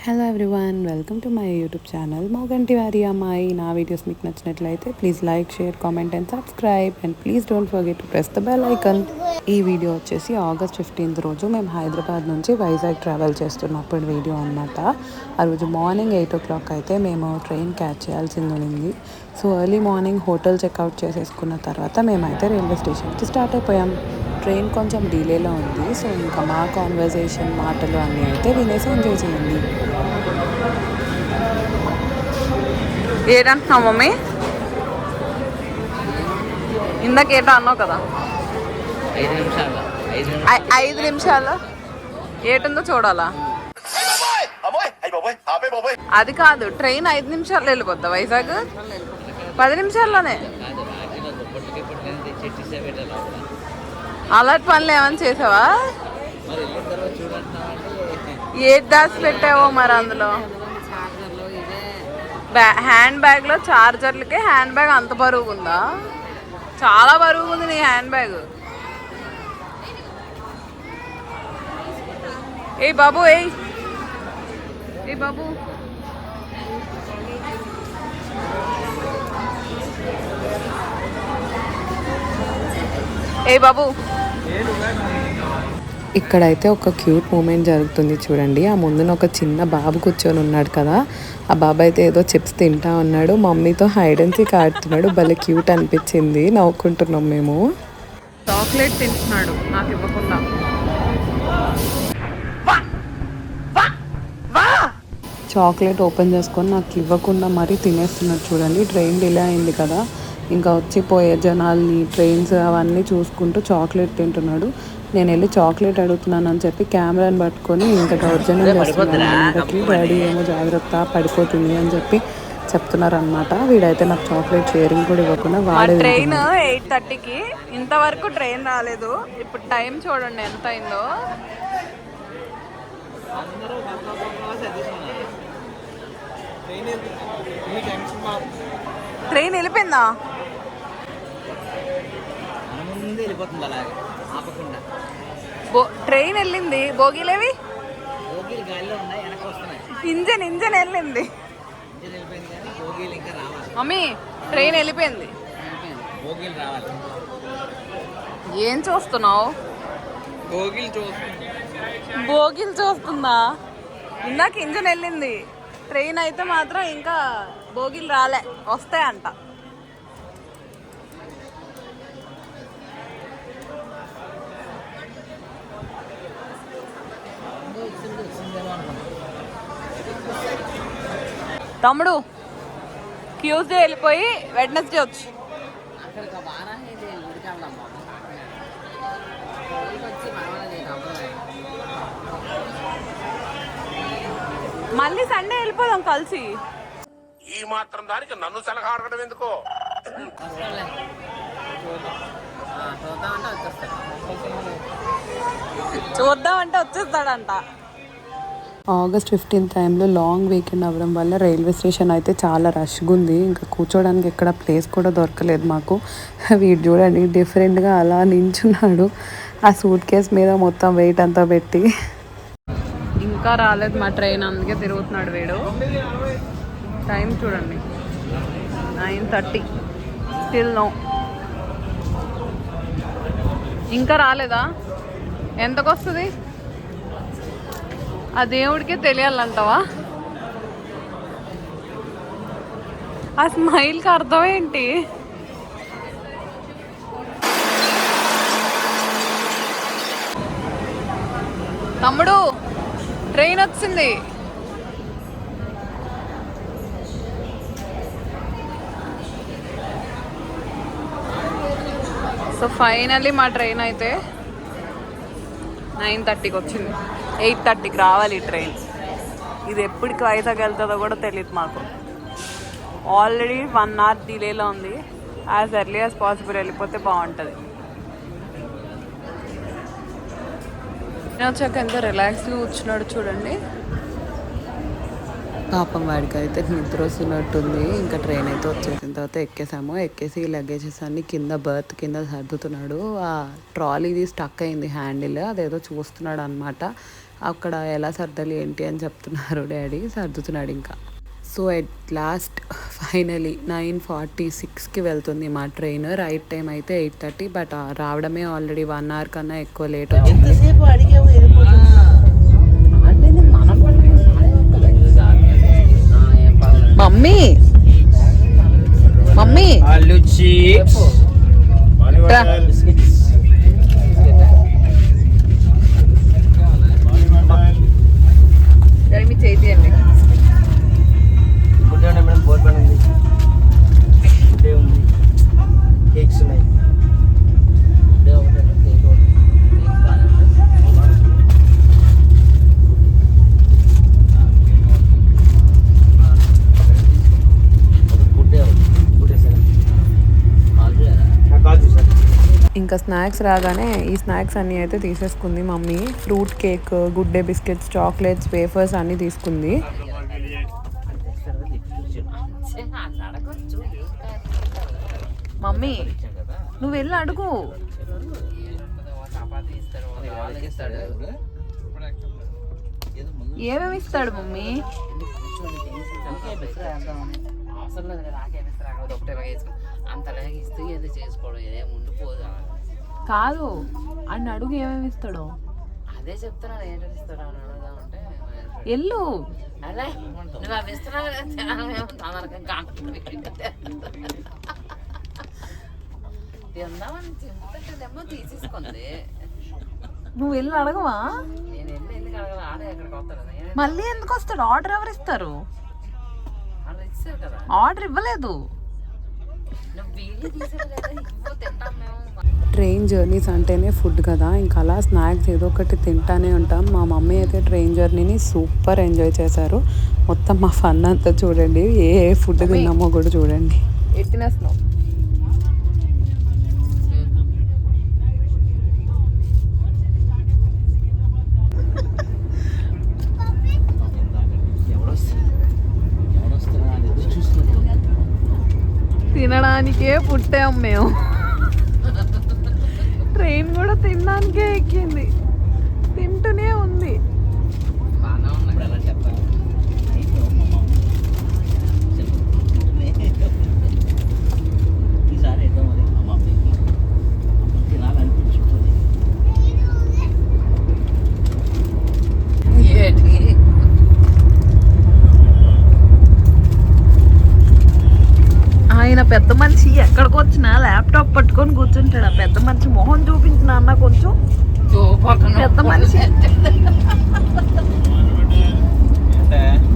Hello everyone welcome to my YouTube channel Moganti వారి అమ్మాయి నా వీడియోస్ మీకు నచ్చినట్లయితే please like share comment and subscribe and please don't forget to press the bell icon ఈ video వచ్చేసి August fifteenth రోజు మేము హైదరాబాద్ నుంచి వైజాగ్ ట్రావెల్ చేస్తున్నప్పుడు వీడియో అనమాట ఆ రోజు మార్నింగ్ ఎయిట్ ఓ క్లాక్ అయితే మేము ట్రైన్ క్యాచ్ చేయాల్సింది ఉంది so early morning hotel checkout చేసేసుకున్న తర్వాత మేమైతే రైల్వే స్టేషన్కి స్టార్ట్ అయిపోయాం. ట్రైన్ కొంచెం డిలేలో ఉంది. సో ఇంకా మా కాన్వర్జేషన్ మాటలు అన్నీ అయితే వినేసి ఎంజాయ్ చేయండి. ఏడంటున్నావు మమ్మీ? ఇందాక ఏటో అన్నావు కదా. ఐదు నిమిషాలు. ఐదు ఐ- ఐదు నిమిషాలు? ఏటుందో చూడాలా? అది కాదు ట్రైన్ ఐదు నిమిషాలు వెళ్ళిపోద్దా వైజాగ్? పది నిమిషాల్లోనే. అలాంటి పనులు ఏమైనా చేసావా? ఏది దాచి పెట్టావో మరి అందులో? హ్యాండ్ బ్యాగ్లో చార్జర్లకే హ్యాండ్ బ్యాగ్ అంత బరువు ఉందా చాలా బరువు ఉంది నీ హ్యాండ్ బ్యాగ్. ఏయ్ బాబు ఏయ్. ఏ బాబు. ఏ బాబు. ఇక్కడైతే ఒక క్యూట్ మూమెంట్ జరుగుతుంది చూడండి. ఆ ముందున ఒక చిన్న బాబు కూర్చొని ఉన్నాడు కదా. ఆ బాబు అయితే ఏదో చిప్స్ తింటా ఉన్నాడు. మమ్మీతో హైడ్ అండ్ సీక్ ఆడుతున్నాడు. భలే క్యూట్ అనిపించింది. నవ్వుకుంటున్నాం మేము. చాక్లెట్ తింటున్నాడు. నాకు ఇవ్వకుండా. చాక్లెట్ ఓపెన్ చేసుకొని నాకు ఇవ్వకుండా మరీ తినేస్తున్నాడు చూడండి. ట్రైన్ డిలే అయింది కదా. ఇంకా వచ్చిపోయే జనాల్ని ట్రైన్స్ అవన్నీ చూసుకుంటూ చాక్లెట్ తింటున్నాడు. నేను వెళ్ళి చాక్లెట్ అడుగుతున్నాను అని చెప్పి కెమెరాని పట్టుకొని ఇంకా దౌర్జన్యం చేస్తున్నాను డాడీ ఏమో జాగ్రత్త పడిపోతుంది అని చెప్పి చెప్తున్నారు అనమాట వీడైతే నాకు చాక్లెట్ షేరింగ్ కూడా ఇవ్వకుండా వాడే ట్రైన్ ఎయిట్ థర్టీకి. ఇంతవరకు ట్రైన్ రాలేదు. ఇప్పుడు టైం చూడండి ఎంత అయిందో. ట్రైన్ వెళ్ళిపోయిందా? వెళ్ళిపోతుంది అలాగే. ఆపకుండా. బో ట్రైన్ వెళ్ళింది. వస్తున్నాయి. ఇంజన్ ఇంజన్ వెళ్ళింది. మమ్మీ ట్రైన్ వెళ్ళిపోయింది. ఏం చూస్తున్నావు? భోగిలు చూస్తుంది ఇందాక ఇంజన్ వెళ్ళింది. ట్రైన్ అయితే మాత్రం ఇంకా భోగిలు రాలే. వస్తాయంట. తమ్ముడు ట్యూస్డే వెళ్ళిపోయి వెడ్నెస్డే వచ్చి. మళ్ళీ సండే వెళ్ళిపోదాం కలిసి. ఈ మాత్రం దానికి నన్ను సలహా అడగడం ఎందుకో? చూద్దామంటే వచ్చేస్తాడంట. ఆగస్ట్ ఫిఫ్టీన్ టైంలో లాంగ్ వీకెండ్ అవ్వడం వల్ల రైల్వే స్టేషన్ అయితే చాలా రష్గా ఉంది. ఇంకా కూర్చోడానికి ఎక్కడ ప్లేస్ కూడా దొరకలేదు మాకు. వీడు చూడండి డిఫరెంట్గా అలా నించున్నాడు. ఆ సూట్ కేస్ మీద మొత్తం వెయిట్ అంతా పెట్టి. ఇంకా రాలేదు మా ట్రైన్ అందుకే తిరుగుతున్నాడు వీడు. టైం చూడండి. Nine thirty. Still no. ఇంకా రాలేదా? ఎంతకు వస్తుంది ఆ దేవుడికే తెలియాలంటావా? ఆ స్మైల్కి అర్థం ఏంటి? తమ్ముడు ట్రైన్ వచ్చింది. సో ఫైనల్లీ మా ట్రైన్ అయితే నైన్ థర్టీకి వచ్చింది. ఎయిట్ థర్టీకి రావాలి ఈ ట్రైన్. ఇది ఎప్పటికి వైజాగ్ వెళ్తుందో కూడా తెలియదు మాకు. ఆల్రెడీ వన్ అవర్ డిలేలో ఉంది. యాజ్ ఎర్లీ యాజ్ పాసిబుల్ వెళ్ళిపోతే బాగుంటుంది. నేను వచ్చాక ఎంత రిలాక్స్గా కూర్చున్నాడు చూడండి. పాపం వాడికి అయితే నిద్ర వస్తున్నట్టుంది. ఇంకా ట్రైన్ అయితే వచ్చేసిన తర్వాత ఎక్కేసాము. ఎక్కేసి లగేజెస్ అన్ని కింద బర్త్ కింద సర్దుతున్నాడు. ఆ ట్రాలీది స్టక్ అయింది హ్యాండిల్ అదేదో చూస్తున్నాడు అనమాట అక్కడ ఎలా సర్దాలి ఏంటి అని చెప్తున్నారు డాడీ. సర్దుతున్నాడు ఇంకా. So at last finally nine forty సిక్స్కి వెళ్తుంది మా ట్రైన్ రైట్ టైం అయితే ఎయిట్ థర్టీ బట్ రావడమే ఆల్రెడీ వన్ అవర్ కన్నా ఎక్కువ లేట్ వచ్చింది మమ్మీ. మమ్మీ. ఆలు చిప్స్. మీ చేతియండి ఫుడ్ ఏమన్నా మేడం బోర్ పని ఉంది ఫుడ్ ఉంది కేక్స్ ఉన్నాయి ఫుడ్ ఒకటి కేక్ ఒకటి కేక్ బాగానే food food sir call sir ఇంకా స్నాక్స్ రాగానే ఈ స్నాక్స్ అన్నీ అయితే తీసేసుకుంది mummy. Fruit cake good day biscuits chocolates wafers అన్నీ తీసుకుంది. మమ్మీ నువ్వు వెళ్ళి అడుగు. ఏమేమి ఇస్తాడు మమ్మీ? అవసరం లేదు అంత లేక ఇస్తే ఏదో చేసుకోవడం ఏదో ఉండిపోదు. కాదు అన్న అడుగు ఏమేమి ఇస్తాడో? అదే చెప్తున్నాను ఏంటని ఇస్తాడు అని అడుగుదామంటే ఎల్లు. అదే నువ్వు అవి ఇస్తున్నావు తిందామని తీసేసుకుంది. నువ్వు వెళ్ళి అడగవా? నేను వెళ్ళి ఎందుకు అడగాలి? ఆడే ఎక్కడికి వస్తాడు? నేను మళ్ళీ ఎందుకు వస్తాడు? ఆర్డర్ ఎవరు ఇస్తారు? వాళ్ళు ఇచ్చారు కదా. ఆర్డర్ ఇవ్వలేదు నువ్వు వీడియో తీసావు కదా ఇవ్వు తింటాం మేము ట్రైన్ జర్నీస్ అంటేనే ఫుడ్ కదా. ఇంకా అలా స్నాక్స్ ఏదో ఒకటి తింటానే ఉంటాం. మా మమ్మీ అయితే ట్రైన్ జర్నీని సూపర్ ఎంజాయ్ చేశారు. మొత్తం మా ఫన్ అంతా చూడండి. ఏ ఏ ఫుడ్ తిన్నామో కూడా చూడండి. ఎత్తినేస్తున్నావు తినడానికే పుట్టాం మేము. ట్రైన్ కూడా తినడానికే ఎక్కింది తింటూనే ఉంది బాగానే ఉన్నా ఇప్పుడు ఎలా చెప్పాలి అయ్యో, మా మమ్మీ. చెప్పు. ఈసారి ఏంటో మరి మా మమ్మీకి తినాలనిపించుకుంటుంది ఏంటి ఆయన పెద్ద మనిషి ఎక్కడికి వచ్చినా ల్యాప్టాప్ పట్టుకొని కూర్చుంటాడు. ఆ పెద్ద మనిషి మొహం చూపించిన అన్న కొంచెం పెద్ద మనిషి.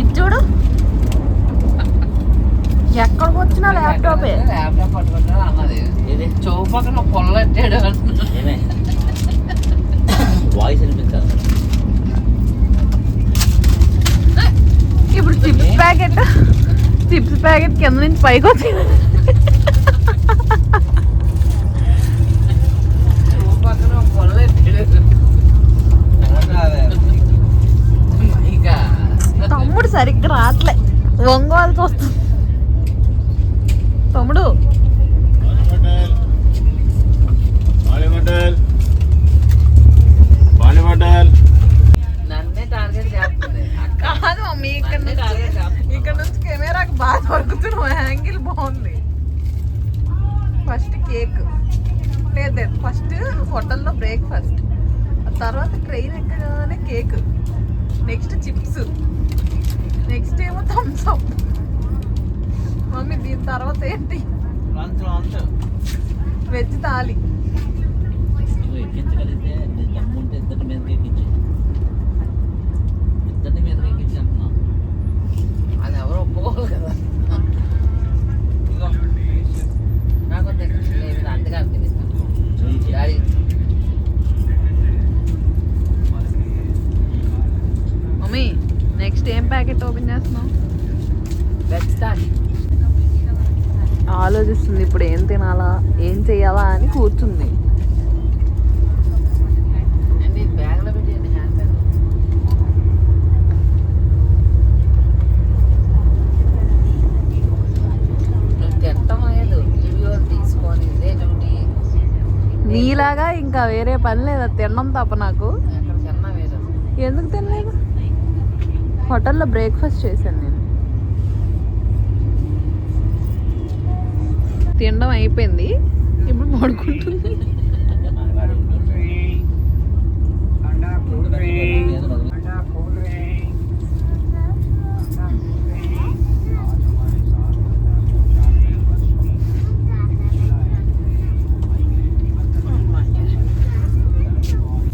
ఇటు చూడు. ఎక్కడికి వచ్చినా ల్యాప్టాపే ల్యాప్టాప్ పట్టుకుంటా అన్నది. ఇది చెవు పక్కన పొల్లెట్టాడు వాయిస్ వినిపించాలి. ఇప్పుడు చిప్స్ ప్యాకెట్ చిప్స్ ప్యాకెట్ కింద నుంచి పైకి వచ్చింది చెవు పక్కన పొల్లెట్టాడు ఇంకా తమ్ముడు సరిగ్గా రావట్లే. ఒంగోలుతో వస్తుంది తమ్ముడు. కాదు మమ్మీ ఇక్కడ నన్నే నుంచి టార్గెట్ చేస్తుంది. ఇక్కడ నుంచి కెమెరాకి బాగా దొరుకుతున్నావు యాంగిల్ బాగుంది. ఫస్ట్ కేక్ లేదు ఫస్ట్ హోటల్లో బ్రేక్ఫాస్ట్ తర్వాత ట్రైన్ ఎక్కగానే కేక్ నెక్స్ట్ చిప్స్ నెక్స్ట్ ఏమో థమ్స్ అప్ మమ్మీ దీని తర్వాత ఏంటి? వెజ్ తాలి. ఆలోచిస్తుంది ఇప్పుడు ఏం తినాలా ఏం చేయాలా అని కూర్చుంది. నీలాగా ఇంకా వేరే పని లేదా? తినడం తప్ప నాకు. ఎందుకు తినలేదు? హోటల్లో బ్రేక్ఫాస్ట్ చేశాను నేను. తినడం అయిపోయింది. ఇప్పుడు పడుకుంటుంది.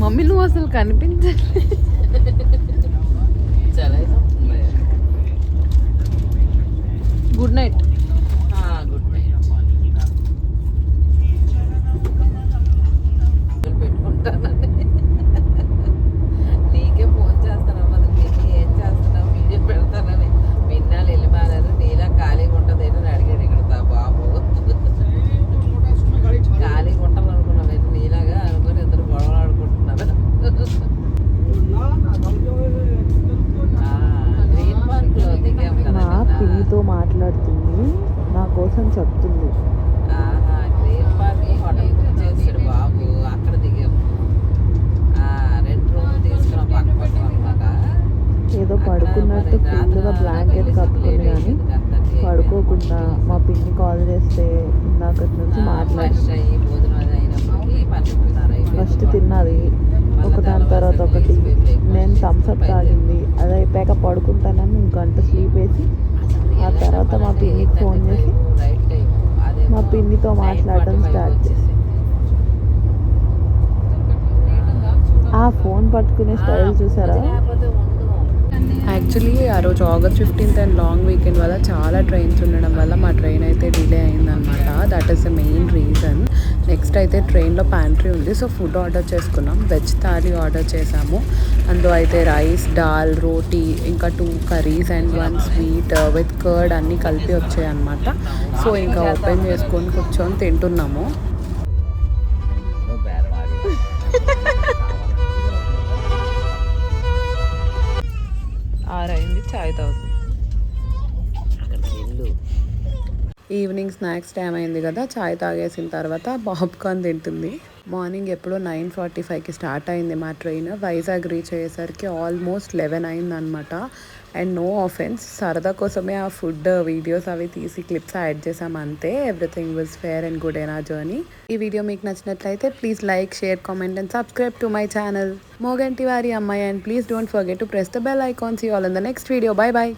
మమ్మీ నువ్వు అసలు కనిపించట్లేదు. గుడ్ నైట్ ఆ, గుడ్ నైట్ పెట్టుకుంటానని నీకే ఫోన్ చేస్తానమ్మా నీకు ఏం చేస్తున్నావు వీడియో పెడతానని విన్నాళ్ళు వెళ్ళిపోయారు నీలా ఖాళీగా ఉంటుంది ఏంటో అని అడిగాడు ఇక్కడ తా బాబు ఖాళీగా ఉంటాం అనుకున్నాం ఏంటి నీలాగా అనుకుని ఇద్దరు గొడవలు ఆడుకుంటున్నారు గ్రీన్ పార్క్లో దిగాం కదా మా నిన్న. పిన్నితో మాట్లాడుతుంది నా కోసం చెప్తుంది ఆహా, గ్రీన్ పార్క్ హోటల్ బుక్ చేసాడు బాబు అక్కడ దిగాం ఆ, రెండు రూములు తీసుకున్నాం పక్క పక్కన అనమాట ఏదో పడుకున్నట్టు ఫుల్గా బ్లాంకెట్ కప్పుకొని కానీ పడుకోకుండా మా పిన్ని కాల్ చేస్తే ఇందాకటి నుంచి మాట్లాడి ఫస్ట్ తిన్నది ఒక దాని తర్వాత ఒకటి. నేను థమ్స్అప్ తాగింది. అది అయిపోయాక పడుకుంటానని గంట స్లీప్ వేసి ఆ తర్వాత మా పిన్నికి ఫోన్ చేసి మా పిన్నితో మాట్లాడడం స్టార్ట్ చేసి ఆ ఫోన్ పట్టుకునే స్టైల్ చూసారా? యాక్చువల్లీ ఆ రోజు August fifteenth and long weekend వల్ల చాలా ట్రైన్స్ ఉండడం వల్ల మా ట్రైన్ అయితే డిలే అయిందనమాట that is the main reason next అయితే ట్రైన్లో ప్యాంట్రీ ఉంది. సో ఫుడ్ ఆర్డర్ చేసుకున్నాం. వెజ్ థాలీ ఆర్డర్ చేసాము. అందులో అయితే రైస్ దాల్ రోటీ ఇంకా two curries and one sweet with curd అన్నీ కలిపి వచ్చాయి అనమాట సో ఇంకా ఓపెన్ చేసుకొని కూర్చొని తింటున్నాము. ఆరైంది చాయ్ తాగుతుంది. ఈవినింగ్ స్నాక్స్ టైం అయింది కదా చాయ్ తాగేసిన తర్వాత పాప్కార్న్ తింటుంది. మార్నింగ్ ఎప్పుడో నైన్ ఫార్టీ ఫైవ్కి స్టార్ట్ అయింది మా ట్రైన్. వైజాగ్ రీచ్ అయ్యేసరికి ఆల్మోస్ట్ లెవెన్ అయింది అనమాట అండ్ నో ఆఫెన్స్ సరదా కోసమే ఆ ఫుడ్ వీడియోస్ అవి తీసి క్లిప్స్ యాడ్ చేసాం అంతే. Everything was fair and good అయినా జర్నీ ఈ వీడియో మీకు నచ్చినట్లయితే please like share comment and subscribe to my channel Moganti వారి అమ్మాయి and please don't forget to press the bell icon see all in the next video bye bye